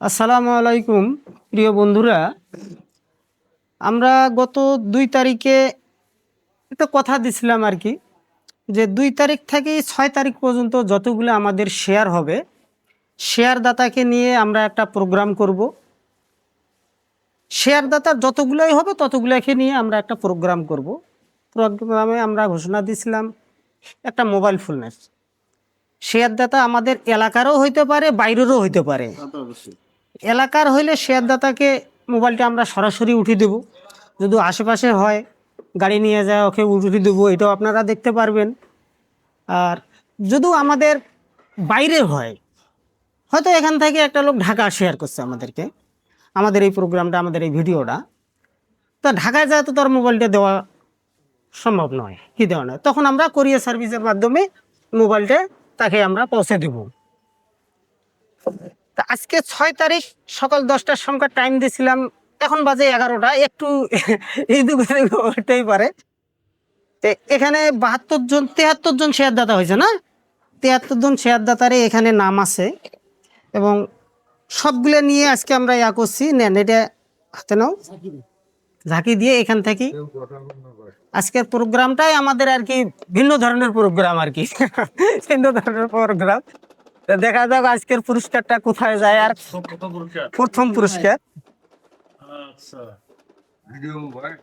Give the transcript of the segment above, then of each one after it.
আসসালামু আলাইকুম, প্রিয় বন্ধুরা। আমরা গত দুই তারিখে একটা কথা দিছিলাম আর কি, যে দুই তারিখ থেকে ছয় তারিখ পর্যন্ত যতগুলো আমাদের শেয়ার হবে শেয়ার দাতাকে নিয়ে আমরা একটা প্রোগ্রাম করব। শেয়ার দাতা যতগুলোই হবে, ততগুলোকে নিয়ে আমরা একটা প্রোগ্রাম করব। প্রোগ্রামে আমরা ঘোষণা দিছিলাম একটা মোবাইল ফোনের শেয়ার দাতা আমাদের এলাকারও হইতে পারে, বাইরেরও হইতে পারে। এলাকার হইলে শেয়ারদাতাকে মোবাইলটা আমরা সরাসরি উঠিয়ে দেবো। যদি আশেপাশে হয়, গাড়ি নিয়ে যায়, ওকে উঠিয়ে দেবো, এটাও আপনারা দেখতে পারবেন। আর যদিও আমাদের বাইরে হয়, হয়তো এখান থেকে একটা লোক ঢাকা শেয়ার করছে আমাদেরকে। আমাদের এই প্রোগ্রামটা আমাদের এই ভিডিওটা তো ঢাকায় যায় তো তার মোবাইলটা দেওয়া সম্ভব নয়, কী দেওয়া নয়। তখন আমরা কোরিয়ার সার্ভিসের মাধ্যমে মোবাইলটা তাকে আমরা পৌঁছে দেবো। তা আজকে ছয় তারিখ, সকাল দশটার সংখ্যা টাইম দিয়েছিলাম এখন বাজে এগারোটা, একটু এদিক হতেই পারে। এখানে বাহাত্তর জন, তেহাত্তর জন শেয়ারদাতা হয়েছে না? তেহাত্তর জন শেয়ারদাতারে এখানে নাম আছে এবং সবগুলো নিয়ে আজকে আমরা ইয়া করছি, নেন, এটা হাতে নাও। ঝাঁকি দিয়ে এখান থেকে। আজকের প্রোগ্রামটাই আমাদের আর কি ভিন্ন ধরনের প্রোগ্রাম আর কি। ভিন্ন ধরনের প্রোগ্রাম দেখা যাক আজকের পুরস্কারটা কোথায় যায় আর প্রথম পুরস্কার? আচ্ছা। হয়।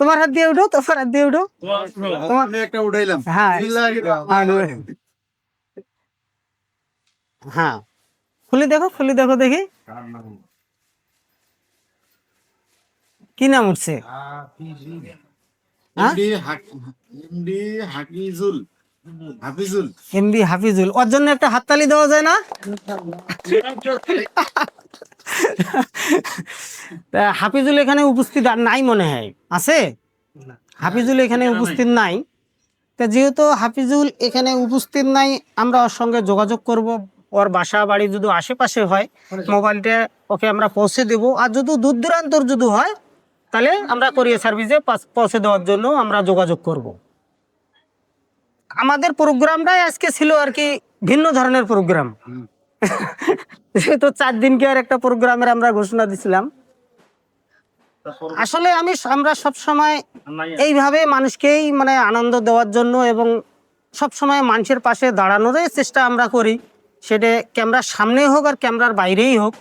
তোমার হাত দিয়ে উঠো তোমার হাত দিয়ে উঠো। তোমার আমি একটা উঠাইলাম। হ্যাঁ। হ্যাঁ খুলে দেখো খুলে দেখো দেখি। কি নাম উঠছে? হ্যাঁ? এমবি হাফিজুল। ওর জন্য একটা হাততালি দেওয়া যায় না? তা হাফিজুল এখানে উপস্থিত আর নাই মনে হয়। আছে? হাফিজুল এখানে উপস্থিত নাই। তা যেহেতু হাফিজুল এখানে উপস্থিত নাই আমরা ওর সঙ্গে যোগাযোগ করব। ওর বাসা বাড়ি যদি আশেপাশে হয় মোবাইলটা ওকে আমরা পৌঁছে দেব। আর যদি দূর দূরান্তর যদি হয় তাহলে আমরা কোরিয়ার সার্ভিসে পৌঁছে দেওয়ার জন্য আমরা যোগাযোগ করব। আমাদের প্রোগ্রামটাই আজকে ছিল আর কি ভিন্ন ধরনের প্রোগ্রাম। যেহেতু চার দিনকে আর একটা প্রোগ্রামের আমরা ঘোষণা দিছিলাম। আসলে আমি আমরা সব সময় এইভাবে মানুষকেই মানে আনন্দ দেওয়ার জন্য এবং সব সময় মানুষের পাশে দাঁড়ানোরই চেষ্টা আমরা করি। সেটা ক্যামেরার সামনেই হোক আর ক্যামেরার বাইরেই হোক।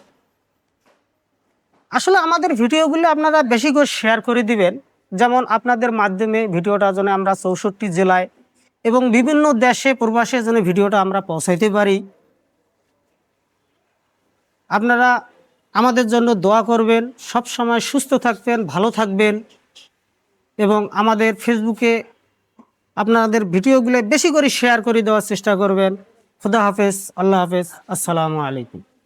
আসলে আমাদের ভিডিওগুলো আপনারা বেশি করে শেয়ার করে দিবেন। যেমন আপনাদের মাধ্যমে ভিডিওটা যেন আমরা চৌষট্টি জেলায় এবং বিভিন্ন দেশে, প্রবাসে যেন ভিডিওটা আমরা পৌঁছাইতে পারি। আপনারা আমাদের জন্য দোয়া করবেন, সব সময় সুস্থ থাকবেন, ভালো থাকবেন এবং আমাদের ফেসবুকে আপনাদের ভিডিওগুলো বেশি করে শেয়ার করে দেওয়ার চেষ্টা করবেন। খুদা হাফেজ, আল্লাহ হাফেজ, আসসালামু আলাইকুম।